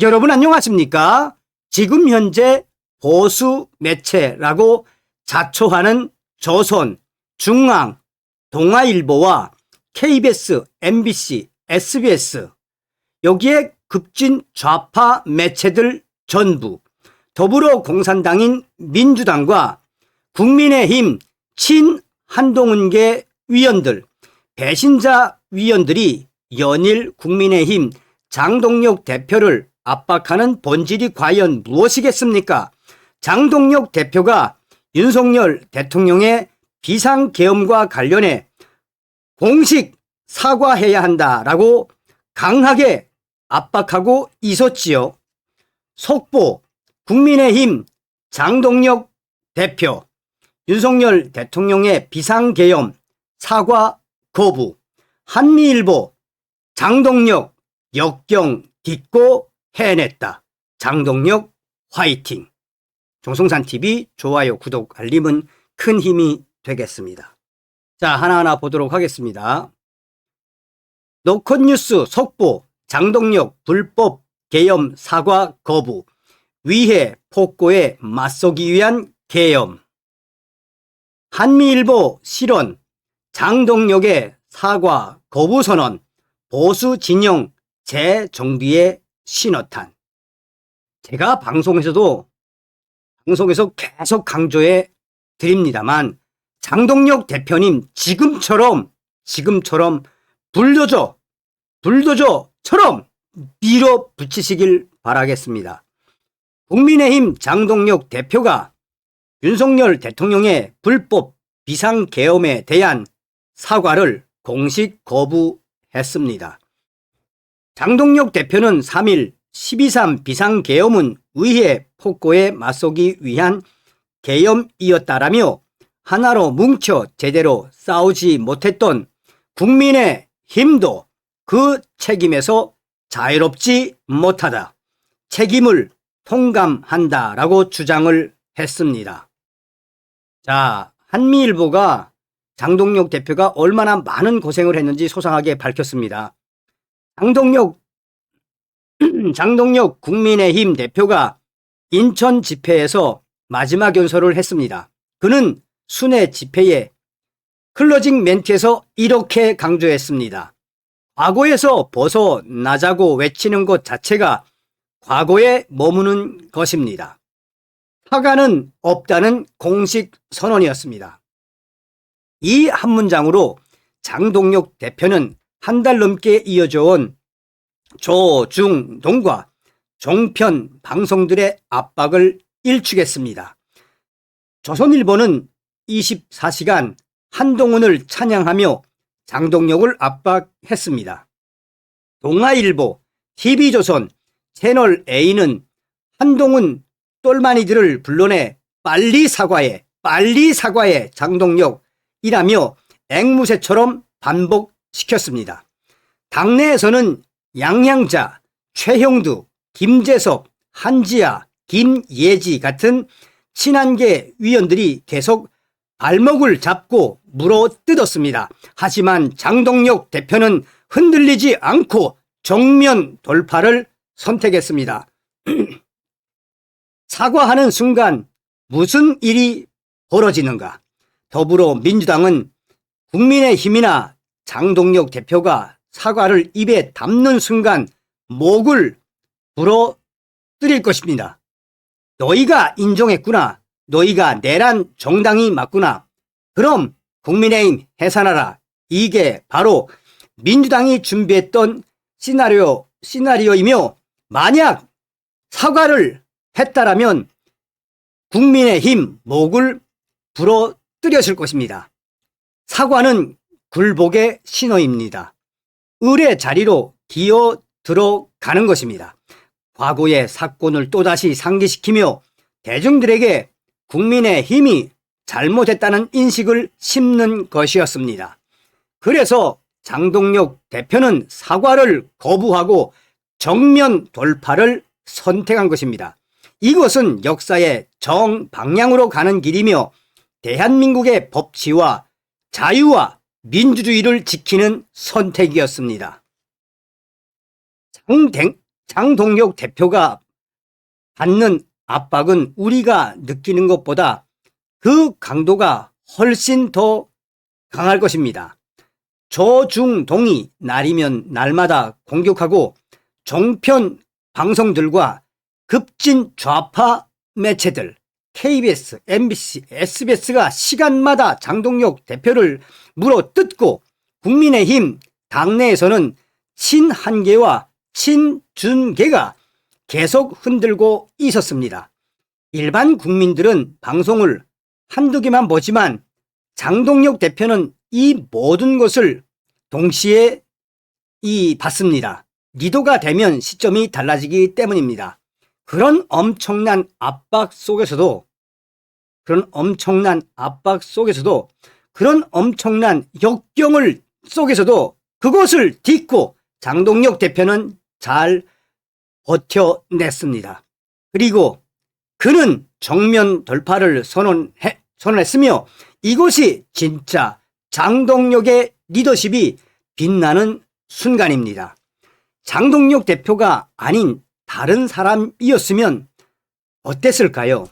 여러분 안녕하십니까? 지금 현재 보수 매체라고 자초하는 조선, 중앙, 동아일보와 KBS, MBC, SBS 여기에 급진 좌파 매체들 전부 더불어 공산당인 민주당과 국민의힘 친 한동훈계 위원들 배신자 위원들이 연일 국민의힘 장동혁 대표를 압박하는 본질이 과연 무엇이겠습니까? 장동혁 대표가 윤석열 대통령의 비상계엄과 관련해 공식 사과해야 한다라고 강하게 압박하고 있었지요. 속보 국민의힘 장동혁 대표 윤석열 대통령의 비상계엄 사과 거부 한미일보 장동혁 역경 딛고 해냈다. 장동혁 화이팅. 종송산TV 좋아요, 구독, 알림은 큰 힘이 되겠습니다. 자, 하나하나 보도록 하겠습니다. 노컷 뉴스 속보 장동혁 불법 계엄 사과 거부 위해 폭고에 맞서기 위한 계엄 한미일보 실언 장동혁의 사과 거부 선언 보수 진영 재정비의 신호탄 제가 방송에서도 방송에서 계속 강조해 드립니다만 장동혁 대표님 지금처럼 지금처럼 불도저 불도저처럼 밀어붙이시길 바라겠습니다. 국민의힘 장동혁 대표가 윤석열 대통령의 불법 비상계엄에 대한 사과를 공식 거부했습니다. 장동혁 대표는 3일 12.3 비상계엄은 위해 폭고에 맞서기 위한 계엄이었다라며 하나로 뭉쳐 제대로 싸우지 못했던 국민의 힘도 그 책임에서 자유롭지 못하다. 책임을 통감한다 라고 주장을 했습니다. 자, 한미일보가 장동혁 대표가 얼마나 많은 고생을 했는지 소상하게 밝혔습니다. 장동혁, 장동혁 국민의힘 대표가 인천 집회에서 마지막 연설을 했습니다. 그는 순회 집회에 클로징 멘트에서 이렇게 강조했습니다. 과거에서 벗어나자고 외치는 것 자체가 과거에 머무는 것입니다. 화가는 없다는 공식 선언이었습니다. 이 한 문장으로 장동혁 대표는 한 달 넘게 이어져 온 조중동과 종편 방송들의 압박을 일축했습니다. 조선일보는 24시간 한동훈을 찬양하며 장동혁을 압박했습니다. 동아일보, TV조선, 채널A는 한동훈 똘마니들을 불러내 빨리 사과해, 빨리 사과해 장동혁이라며 앵무새처럼 반복 시켰습니다. 당내에서는 양양자, 최형두, 김재섭, 한지아, 김예지 같은 친한계 위원들이 계속 발목을 잡고 물어 뜯었습니다. 하지만 장동혁 대표는 흔들리지 않고 정면 돌파를 선택했습니다. 사과하는 순간 무슨 일이 벌어지는가? 더불어민주당은 국민의힘이나 장동혁 대표가 사과를 입에 담는 순간 목을 불어뜨릴 것입니다. 너희가 인정했구나. 너희가 내란 정당이 맞구나. 그럼 국민의힘 해산하라. 이게 바로 민주당이 준비했던 시나리오, 시나리오이며 만약 사과를 했다라면 국민의힘 목을 불어뜨렸을 것입니다. 사과는 굴복의 신호입니다. 을의 자리로 기어 들어가는 것입니다. 과거의 사건을 또다시 상기시키며 대중들에게 국민의 힘이 잘못했다는 인식을 심는 것이었습니다. 그래서 장동혁 대표는 사과를 거부하고 정면 돌파를 선택한 것입니다. 이것은 역사의 정방향으로 가는 길이며 대한민국의 법치와 자유와 민주주의를 지키는 선택이었습니다. 장댕, 장동혁 대표가 받는 압박은 우리가 느끼는 것보다 그 강도가 훨씬 더 강할 것입니다. 저중동이 날이면 날마다 공격하고 종편 방송들과 급진 좌파 매체들 KBS, MBC, SBS가 시간마다 장동혁 대표를 물어 뜯고 국민의힘 당내에서는 친한계와 친준계가 계속 흔들고 있었습니다. 일반 국민들은 방송을 한두 개만 보지만 장동혁 대표는 이 모든 것을 동시에 이 받습니다. 리도가 되면 시점이 달라지기 때문입니다. 그런 엄청난 압박 속에서도 그런 엄청난 압박 속에서도 그런 엄청난 역경을 속에서도 그것을 딛고 장동혁 대표는 잘 버텨냈습니다. 그리고 그는 정면 돌파를 선언해, 선언했으며 이것이 진짜 장동혁의 리더십이 빛나는 순간입니다. 장동혁 대표가 아닌 다른 사람이었으면 어땠을까요?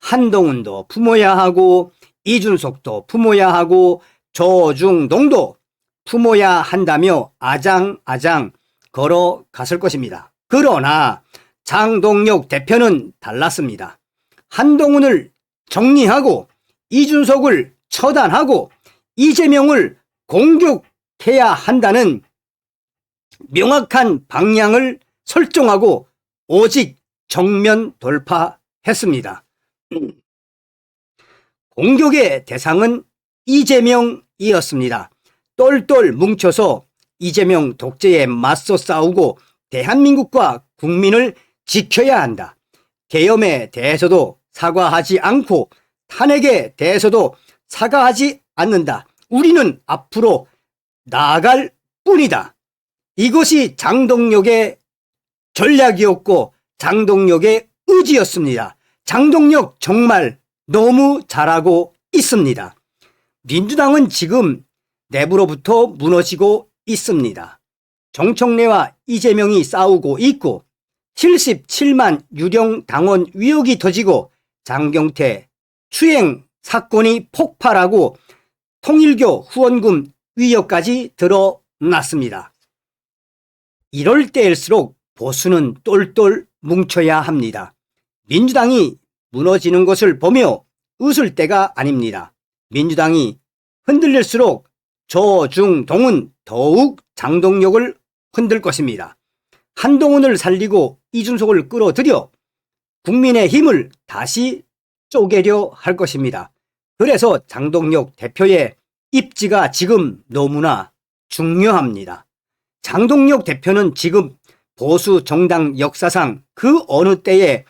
한동훈도 품어야 하고 이준석도 품어야 하고 조중동도 품어야 한다며 아장아장 걸어갔을 것입니다. 그러나 장동혁 대표는 달랐습니다. 한동훈을 정리하고 이준석을 처단하고 이재명을 공격해야 한다는 명확한 방향을 설정하고 오직 정면 돌파했습니다. 공격의 대상은 이재명이었습니다. 똘똘 뭉쳐서 이재명 독재에 맞서 싸우고 대한민국과 국민을 지켜야 한다. 계엄에 대해서도 사과하지 않고 탄핵에 대해서도 사과하지 않는다. 우리는 앞으로 나아갈 뿐이다. 이것이 장동혁의 전략이었고 장동혁의 의지였습니다. 장동혁 정말 너무 잘하고 있습니다. 민주당은 지금 내부로부터 무너지고 있습니다. 정청래와 이재명이 싸우고 있고 77만 유령 당원 위혹이 터지고 장경태 추행 사건이 폭발하고 통일교 후원금 위협까지 드러났습니다. 이럴 때일수록 보수는 똘똘 뭉쳐야 합니다. 민주당이 무너지는 것을 보며 웃을 때가 아닙니다. 민주당이 흔들릴수록 저중동은 더욱 장동력을 흔들 것입니다. 한동훈을 살리고 이준석을 끌어들여 국민의 힘을 다시 쪼개려 할 것입니다. 그래서 장동혁 대표의 입지가 지금 너무나 중요합니다. 장동혁 대표는 지금 보수 정당 역사상 그 어느 때에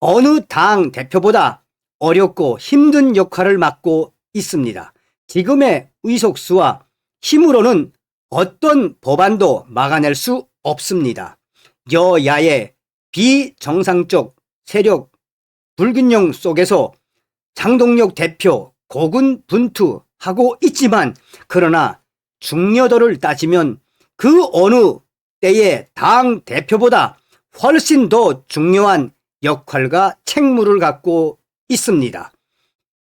어느 당 대표보다 어렵고 힘든 역할을 맡고 있습니다. 지금의 의석수와 힘으로는 어떤 법안도 막아낼 수 없습니다. 여야의 비정상적 세력 불균형 속에서 장동혁 대표 고군 분투하고 있지만 그러나 중요도를 따지면 그 어느 때의 당 대표보다 훨씬 더 중요한 역할과 책무를 갖고 있습니다.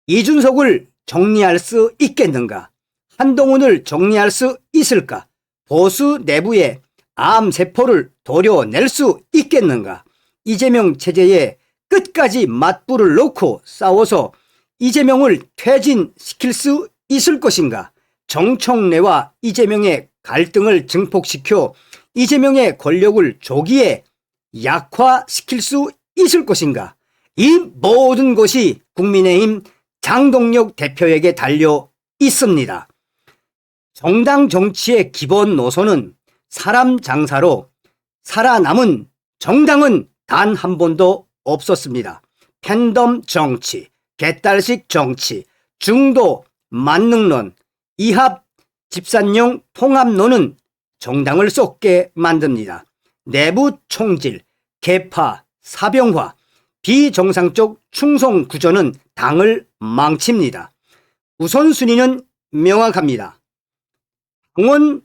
이준석을 정리할 수 있겠는가? 한동훈을 정리할 수 있을까? 보수 내부의 암세포를 도려낼 수 있겠는가? 이재명 체제에 끝까지 맞불을 놓고 싸워서 이재명을 퇴진시킬 수 있을 것인가? 정청래와 이재명의 갈등을 증폭시켜 이재명의 권력을 조기에 약화시킬 수 있을 것인가? 이 모든 것이 국민의힘 장동혁 대표에게 달려 있습니다. 정당 정치의 기본 노선은 사람 장사로 살아남은 정당은 단 한 번도 없었습니다. 팬덤 정치, 개딸식 정치, 중도 만능론, 이합 집산용 통합론은 정당을 쏟게 만듭니다. 내부 총질, 개파, 사병화, 비정상적 충성 구조는 당을 망칩니다. 우선순위는 명확합니다. 당원,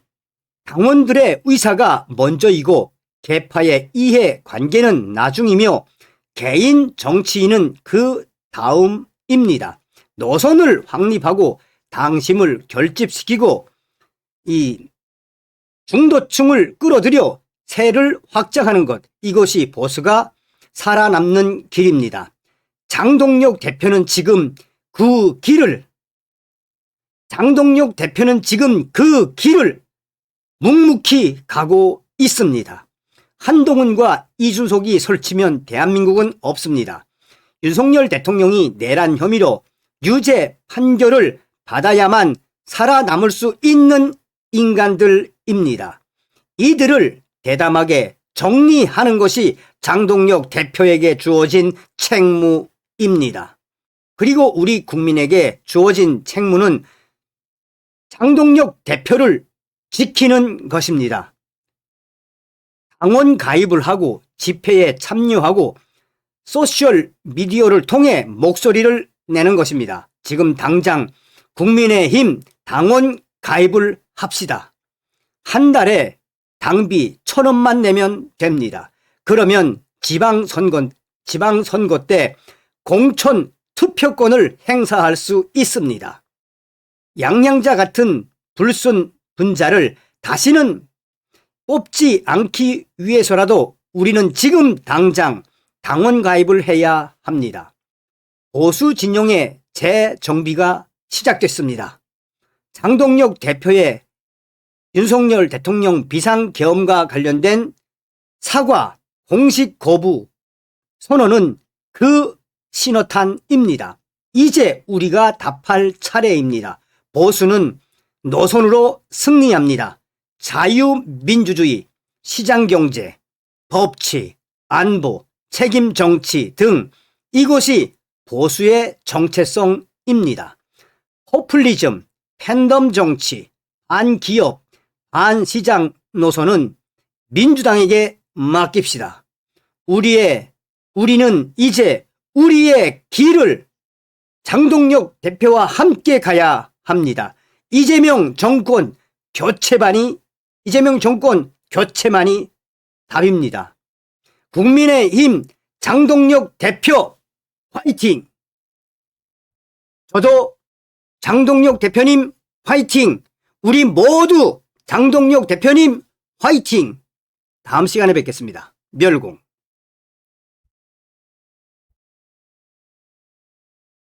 당원들의 의사가 먼저이고 계파의 이해 관계는 나중이며 개인 정치인은 그 다음입니다. 노선을 확립하고 당심을 결집시키고 이 중도층을 끌어들여 세를 확장하는 것 이것이 보수가 살아남는 길입니다. 장동혁 대표는 지금 그 길을 장동혁 대표는 지금 그 길을 묵묵히 가고 있습니다. 한동훈과 이준석이 설치면 대한민국은 없습니다. 윤석열 대통령이 내란 혐의로 유죄 판결을 받아야만 살아남을 수 있는 인간들입니다. 이들을 대담하게 정리하는 것이 장동혁 대표에게 주어진 책무입니다. 그리고 우리 국민에게 주어진 책무는 장동혁 대표를 지키는 것입니다. 당원 가입을 하고 집회에 참여하고 소셜 미디어를 통해 목소리를 내는 것입니다. 지금 당장 국민의힘 당원 가입을 합시다. 한 달에 당비 천 원만 내면 됩니다. 그러면 지방선거, 지방선거 때 공천 투표권을 행사할 수 있습니다. 양양자 같은 불순 분자를 다시는 뽑지 않기 위해서라도 우리는 지금 당장 당원 가입을 해야 합니다. 보수 진영의 재정비가 시작됐습니다. 장동혁 대표의 윤석열 대통령 비상계엄과 관련된 사과 공식 거부 선언은 그 신호탄입니다. 이제 우리가 답할 차례입니다. 보수는 노선으로 승리합니다. 자유민주주의, 시장경제, 법치, 안보, 책임정치 등 이것이 보수의 정체성입니다. 포퓰리즘, 팬덤 정치, 안기업, 안 시장 노선은 민주당에게 맡깁시다. 우리의, 우리는 이제 우리의 길을 장동혁 대표와 함께 가야 합니다. 이재명 정권 교체반이, 이재명 정권 교체만이 답입니다. 국민의힘 장동혁 대표 화이팅! 저도 장동혁 대표님 화이팅! 우리 모두 장동혁 대표님 화이팅! 다음 시간에 뵙겠습니다. 멸공.